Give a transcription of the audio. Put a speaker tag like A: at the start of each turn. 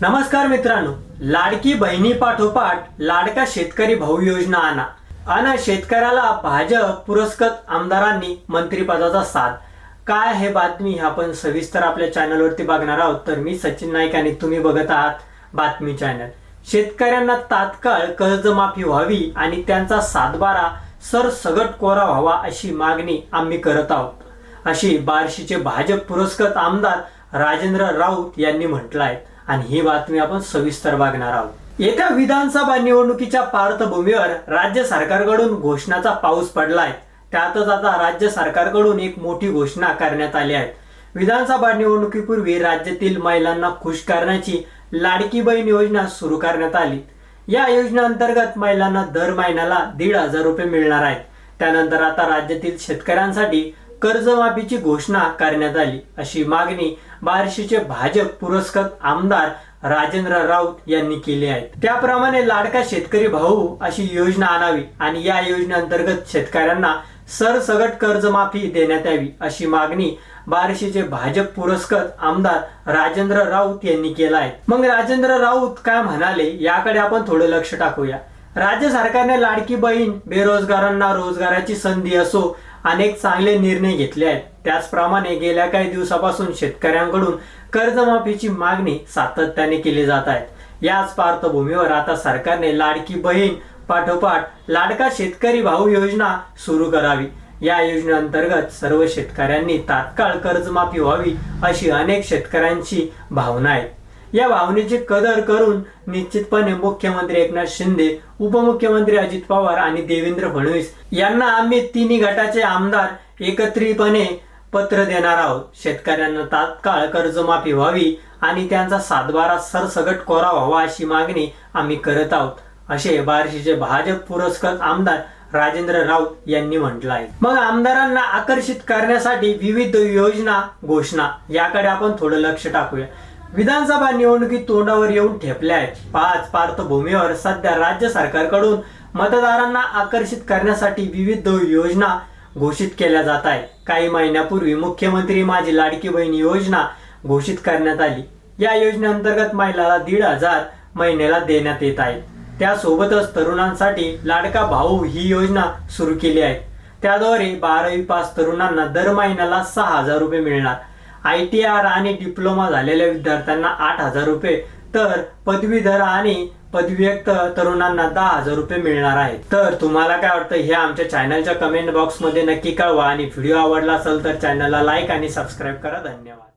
A: नमस्कार मित्रांनो लाडकी बहिणी पाठोपाठ लाडका शेतकरी भाऊ योजना आणा. आणि शेतकऱ्याला भाजप पुरस्कृत आमदारांनी मंत्रिपदाचा साथ काय हे बातमी आपण सविस्तर आपल्या चॅनलवरती बघणार आहोत. तर मी सचिन नाईक आणि तुम्ही बघत आहात बातमी चॅनल. शेतकऱ्यांना तात्काळ कर्जमाफी व्हावी आणि त्यांचा सातबारा सरसगट कोरा व्हावा अशी मागणी आम्ही करत आहोत. अशी बार्शीचे भाजप पुरस्कृत आमदार राजेंद्र राऊत यांनी म्हटलं आहे आणि ही बातमी आपण सविस्तर बघणार आहोत. येत्या विधानसभा निवडणुकीच्या पार्श्वभूमीवर राज्य सरकारकडून घोषणाचा पाऊस पडलाय. त्यातच आता राज्य सरकारकडून एक मोठी घोषणा करण्यात आली आहे. विधानसभा निवडणुकीपूर्वी राज्यातील महिलांना खुश करण्याची लाडकी बहीण योजना सुरू करण्यात आली. या योजनेअंतर्गत महिलांना दर महिन्याला दीड हजार रुपये मिळणार आहेत. त्यानंतर आता राज्यातील शेतकऱ्यांसाठी कर्जमाफीची घोषणा करण्यात आली. अशी मागणी बार्शीचे भाजप पुरस्कृत आमदार राजेंद्र राऊत यांनी केली आहे. त्याप्रमाणे लाडका शेतकरी भाऊ अशी योजना आणावी आणि या योजनेअंतर्गत शेतकऱ्यांना सरसगट कर्जमाफी देण्यात यावी अशी मागणी बार्शीचे भाजप पुरस्कृत आमदार राजेंद्र राऊत यांनी केला आहे. मग राजेंद्र राऊत काय म्हणाले याकडे आपण थोडं लक्ष टाकूया. राज्य सरकारने लाडकी बहीण बेरोजगारांना रोजगाराची संधी असो अनेक चांगले निर्णय घेतले आहेत. त्याचप्रमाणे गेल्या काही दिवसापासून शेतकऱ्यांकडून कर्जमाफीची मागणी सातत्याने केली जात आहे. याच पार्श्वभूमीवर आता सरकारने लाडकी बहीण पाठोपाठ लाडका शेतकरी भाऊ योजना सुरू करावी. या योजनेअंतर्गत सर्व शेतकऱ्यांनी तात्काळ कर्जमाफी व्हावी अशी अनेक शेतकऱ्यांची भावना आहे या भावनेची कदर करून निश्चितपणे मुख्यमंत्री एकनाथ शिंदे उपमुख्यमंत्री अजित पवार आणि देवेंद्र फडणवीस यांना आम्ही तिन्ही गटाचे आमदार एकत्रितपणे पत्र देणार आहोत. शेतकऱ्यांना तात्काळ कर्जमाफी व्हावी आणि त्यांचा सातबारा सरसगट कोरा व्हावा अशी मागणी आम्ही करत आहोत. असे बार्शीचे भाजप पुरस्कृत आमदार राजेंद्र राऊत यांनी म्हटलं आहे मग आमदारांना आकर्षित करण्यासाठी विविध योजना घोषणा. याकडे आपण थोडं लक्ष टाकूया. विधानसभा निवडणुकीत तोंडावर येऊन ठेपल्या आहेत पाच पार्श्वभूमीवर सध्या राज्य सरकारकडून मतदारांना आकर्षित करण्यासाठी विविध योजना घोषित केल्या जात आहेत. काही महिन्यापूर्वी मुख्यमंत्री माझी लाडकी बहीण योजना घोषित करण्यात आली. या योजनेअंतर्गत महिलाला दीड हजार महिन्याला देण्यात येत आहे त्यासोबतच तरुणांसाठी लाडका भाऊ ही योजना सुरू केली आहे. त्याद्वारे बारावी पास तरुणांना दर महिन्याला सहा हजार रुपये मिळणार. आय टी आर आणि डिप्लोमा झालेल्या विद्यार्थ्यांना आठ हजार रुपये. तर पदवीधर आणि पदवीयुक्त तरुणांना दहा हजार रुपये मिळणार आहेत. तर तुम्हाला काय वाटतं? हे आमच्या चॅनलच्या कमेंट बॉक्समध्ये नक्की कळवा. आणि व्हिडिओ आवडला असेल तर चॅनलला लाईक आणि सबस्क्राईब करा. धन्यवाद.